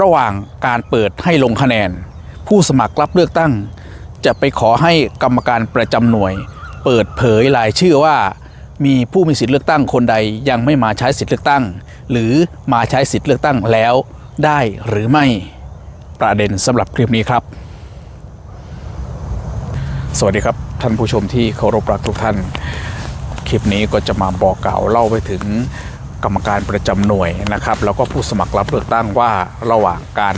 ระหว่างการเปิดให้ลงคะแนน ผู้สมัครรับเลือกตั้ง จะไปขอให้กรรมการประจำหน่วย เปิดเผยรายชื่อว่า มีผู้มีสิทธิเลือกตั้งคนใดยังไม่มาใช้สิทธิเลือกตั้ง หรือมาใช้สิทธิเลือกตั้งแล้วได้หรือไม่ประเด็นสำหรับคลิปนี้ครับ สวัสดีครับท่านผู้ชมที่เคารพรักทุกท่าน คลิปนี้ก็จะมาบอกกล่าวเล่าไปถึง กรรมการประจำหน่วยนะครับ แล้วก็ผู้สมัครรับเลือกตั้งว่าระหว่างการ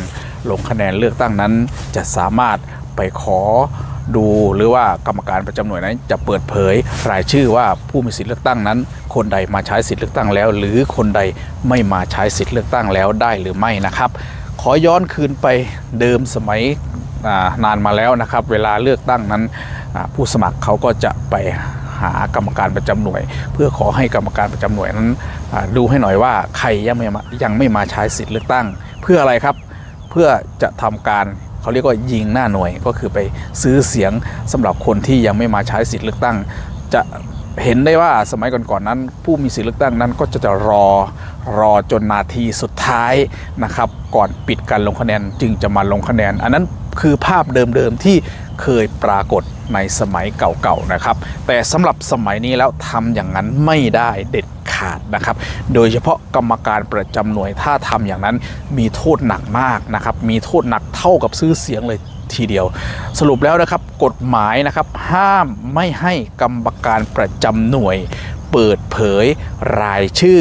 ลงคะแนนเลือกตั้งนั้น จะสามารถไปขอดูหรือว่ากรรมการประจำหน่วยนั้น จะเปิดเผยรายชื่อว่าผู้มีสิทธิเลือกตั้งนั้น คนใดมาใช้สิทธิเลือกตั้งแล้ว หรือคนใดไม่มาใช้สิทธิเลือกตั้งแล้วได้หรือไม่นะครับ ขอย้อนคืนไปเดิมสมัยนานมาแล้วนะครับ เวลาเลือกตั้งนั้นผู้สมัครเขาก็จะไป หากรรมการประจำหน่วย เพื่อขอให้กรรมการประจำหน่วยนั้นดูให้หน่อยว่าใครยังไม่มายังไม่มาใช้สิทธิเลือกตั้ง เพื่ออะไรครับเพื่อจะทำการเขาเรียกว่ายิงหน้าหน่วยก็คือไปซื้อเสียงสำหรับคนที่ยังไม่มาใช้สิทธิเลือกตั้ง จะเห็นได้ว่าสมัยก่อนๆนั้น ผู้มีสิทธิเลือกตั้งนั้นก็จะจะรอ รอจนนาทีสุดท้ายนะครับ ก่อนปิดการลงคะแนนจึงจะมาลงคะแนน อันนั้นคือภาพเดิมๆที่เคยปรากฏในสมัยเก่าๆนะครับ แต่สำหรับสมัยนี้แล้วทำอย่างนั้นไม่ได้เด็ดขาดนะครับ โดยเฉพาะกรรมการประจำหน่วยถ้าทำอย่างนั้นมีโทษหนักมากนะครับ มีโทษหนักเท่ากับซื้อเสียงเลยทีเดียว สรุปแล้วนะครับกฎหมายนะครับห้ามไม่ให้กรรมการประจำหน่วย เปิดเผยรายชื่อ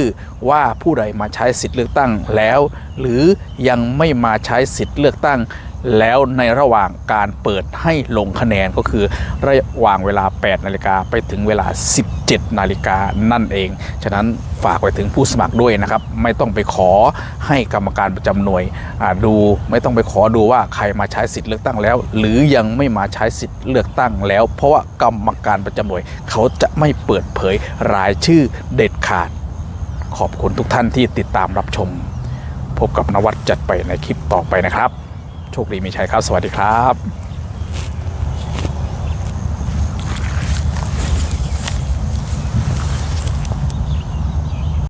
ว่าผู้ใดมาใช้สิทธิเลือกตั้งแล้ว หรือยังไม่มาใช้สิทธิเลือกตั้งแล้วในระหว่างการเปิดให้ลงคะแนนก็คือระหว่างเวลา 8 นาฬิกาไปถึงเวลา 17 นาฬิกานั่นเอง ฉะนั้นฝากไปถึงผู้สมัครด้วยนะครับ ไม่ต้องไปขอให้กรรมการประจำหน่วยดูไม่ต้องไปขอดูว่าใครมาใช้สิทธิ์เลือกตั้งแล้ว หรือยังไม่มาใช้สิทธิ์เลือกตั้งแล้ว เพราะว่ากรรมการประจำหน่วย เขาจะไม่เปิดเผยรายชื่อเด็ดขาด ขอบคุณทุกท่านที่ติดตามรับชม พบกับนวัดจัดไปในคลิปต่อไปนะครับ โชคดีมีชัยครับ สวัสดีครับ